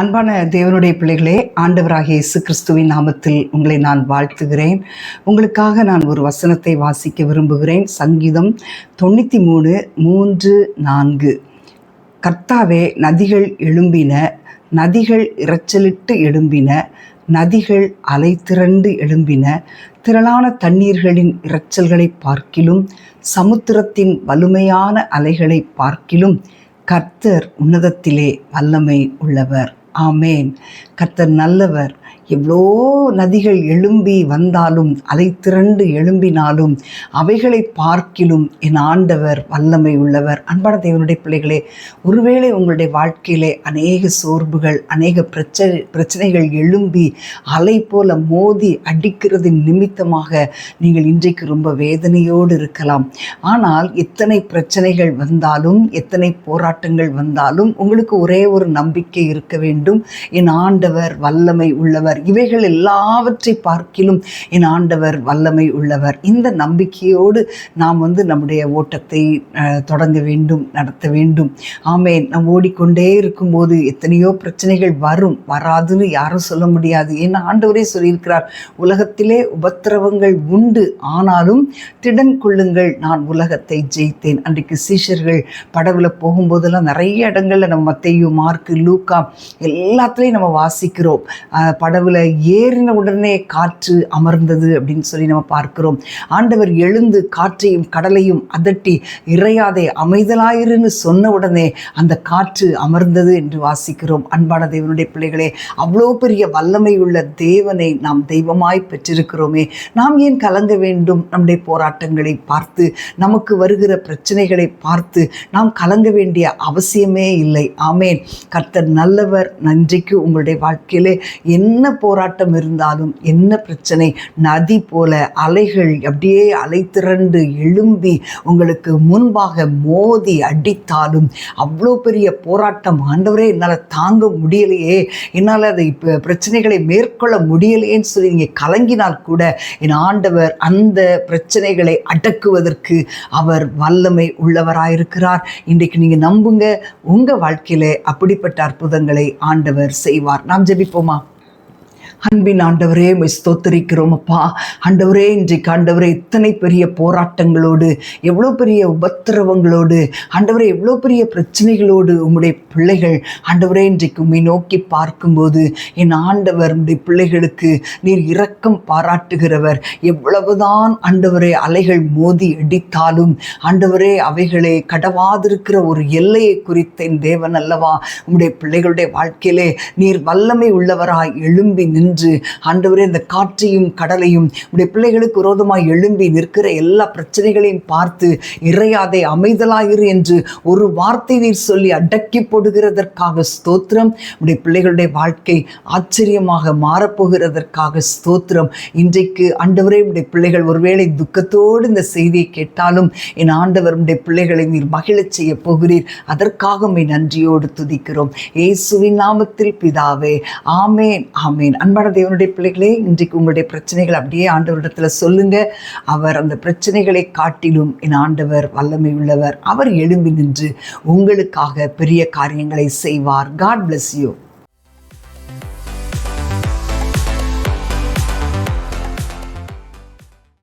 அன்பான தேவனுடைய பிள்ளைகளே ஆண்டவராகிய இயேசு கிறிஸ்துவின் நாமத்தில் உங்களை நான் வாழ்த்துகிறேன். உங்களுக்காக நான் ஒரு வசனத்தை வாசிக்க விரும்புகிறேன். சங்கீதம் தொண்ணூற்றி மூணு மூன்று நான்கு. கர்த்தாவே நதிகள் எழும்பின நதிகள் இரைச்சலிட்டு எழும்பின நதிகள் அலை திரண்டு எழும்பின திரளான தண்ணீர்களின் இறைச்சல்களை பார்க்கிலும் சமுத்திரத்தின் வலுமையான அலைகளை பார்க்கிலும் கர்த்தர் உன்னதத்திலே வல்லமை உள்ளவர். ஆமேன். கத்தர் நல்லவர். எவ்வளோ நதிகள் எழும்பி வந்தாலும் அலை திரண்டு எழும்பினாலும் அவைகளை பார்க்கிலும் என் ஆண்டவர் வல்லமை உள்ளவர். அன்பான தேவனுடைய பிள்ளைகளே ஒருவேளை உங்களுடைய வாழ்க்கையிலே அநேக சோர்வுகள் அநேக பிரச்சனை பிரச்சனைகள் எழும்பி அலை போல மோதி அடிக்கிறது நிமித்தமாக நீங்கள் இன்றைக்கு ரொம்ப வேதனையோடு இருக்கலாம். ஆனால் எத்தனை பிரச்சனைகள் வந்தாலும் எத்தனை போராட்டங்கள் வந்தாலும் உங்களுக்கு ஒரே ஒரு நம்பிக்கை இருக்க வேண்டும். என் ஆண்டவர் வல்லமை உள்ளவர். இவைகள் எல்லாவற்றை பார்க்கிலும் என் ஆண்டவர் வல்லமை உள்ளவர். இந்த நம்பிக்கையோடு நாம் வந்து நம்முடைய ஓட்டத்தை தொடங்க வேண்டும் நடத்த வேண்டும். ஆமேன். நாம் ஓடிக்கொண்டே இருக்கும்போது எத்தனையோ பிரச்சனைகள் வரும். வராதுன்னு யாரும் சொல்ல முடியாது. ஏன்னா ஆண்டவரே சொல்லியிருக்கிறார் உலகத்திலே உபத்திரவங்கள் உண்டு. ஆனாலும் திடன் கொள்ளுங்கள். நான் உலகத்தை ஜெயித்தேன். அன்றைக்கு சீஷர்கள் படகுல போகும்போதெல்லாம் நிறைய இடங்கள்ல நம்ம மத்தையும் மார்க்கு லூக்கா எல்லாத்துலேயும் நம்ம வாசிக்கிறோம். அஹ், படகுல ஏறின உடனே காற்று அமர்ந்தது அப்படின்னு சொல்லி நம்ம பார்க்கிறோம். ஆண்டவர் எழுந்து காற்றையும் கடலையும் அதட்டி இறையாதே அமைதலாயிருன்னு சொன்ன உடனே அந்த காற்று அமர்ந்தது என்று வாசிக்கிறோம். அன்பான தேவனுடைய பிள்ளைகளே அவ்வளோ பெரிய வல்லமை உள்ள தேவனை நாம் தெய்வமாய் பெற்றிருக்கிறோமே. நாம் ஏன் கலங்க வேண்டும்? நம்முடைய போராட்டங்களை பார்த்து நமக்கு வருகிற பிரச்சனைகளை பார்த்து நாம் கலங்க வேண்டிய அவசியமே இல்லை. ஆமேன். கர்த்தர் நல்லவர் நன்றிக்கு உங்களுடைய வாழ்க்கையிலே என்ன போராட்டம் இருந்தாலும் என்ன பிரச்சனை? நதி போல அலைகள் அப்படியே அலை திரண்டு எழும்பி உங்களுக்கு முன்பாக மோதி அடித்தாலும் அவ்வளோ பெரிய போராட்டம் ஆண்டவரே என்னால் தாங்க முடியலையே. என்னால் அதை இப்போ பிரச்சனைகளை மேற்கொள்ள முடியலையேன்னு சொல்லி நீங்கள் கலங்கினால் கூட என் ஆண்டவர் அந்த பிரச்சனைகளை அடக்குவதற்கு அவர் வல்லமை உள்ளவராயிருக்கிறார். இன்றைக்கு நீங்கள் நம்புங்க உங்கள் வாழ்க்கையில அப்படிப்பட்ட அற்புதங்களை ஆண்டவர் செய்வார். நாம் ஜெபிப்போமா? அன்பின் ஆண்டவரே ஸ்தோத்தரிக்கிறோம் அப்பா. ஆண்டவரே இன்றைக்கு ஆண்டவரே இத்தனை பெரிய போராட்டங்களோடு எவ்வளோ பெரிய உபத்திரவங்களோடு ஆண்டவரே எவ்வளோ பெரிய பிரச்சனைகளோடு உம்முடைய பிள்ளைகள் ஆண்டவரே இன்றைக்கு உம்மை நோக்கி பார்க்கும்போது என் ஆண்டவர் உடைய பிள்ளைகளுக்கு நீர் இரக்கம் பாராட்டுகிறவர். எவ்வளவுதான் ஆண்டவரே அலைகள் மோதி அடித்தாலும் ஆண்டவரே அவைகளை கடவாதிருக்கிற ஒரு எல்லையை குறித்த என் தேவன் அல்லவா? உம்முடைய பிள்ளைகளுடைய வாழ்க்கையிலே நீர் வல்லமை உள்ளவராய் எழும்பி நின்று என்று ஆண்டவரே இந்த காற்றையும் கடலையும் உடைய பிள்ளைகளுக்கு விரோதமாக எழும்பி நிற்கிற எல்லா பிரச்சனைகளையும் பார்த்து இறையாதே அமைதலாயிரு என்று ஒரு வார்த்தை நீர் சொல்லி அடக்கி போடுகிறதற்காக ஸ்தோத்திரம். உடைய பிள்ளைகளுடைய வாழ்க்கை ஆச்சரியமாக மாறப்போகிறதற்காக ஸ்தோத்திரம். இன்றைக்கு ஆண்டவரே உடைய பிள்ளைகள் ஒருவேளை துக்கத்தோடு இந்த செய்தியை கேட்டாலும் என் ஆண்டவர் உடைய பிள்ளைகளை நீர் மகிழச் செய்ய போகிறீர். அதற்காக உம்மை நன்றியோடு துதிக்கிறோம். இயேசுவின் நாமத்தில் பிதாவே ஆமேன் ஆமேன். அன்பன் தேவனுடைய பிள்ளைகளே இன்றைக்கு உங்களுடைய பிரச்சனைகள் அப்படியே ஆண்டவரிடத்தில் சொல்லுங்க. அவர் அந்த பிரச்சனைகளை காட்டிலும் என் ஆண்டவர் வல்லமை உள்ளவர் அவர் எழும்பி நின்று உங்களுக்காக பெரிய காரியங்களை செய்வார். God bless you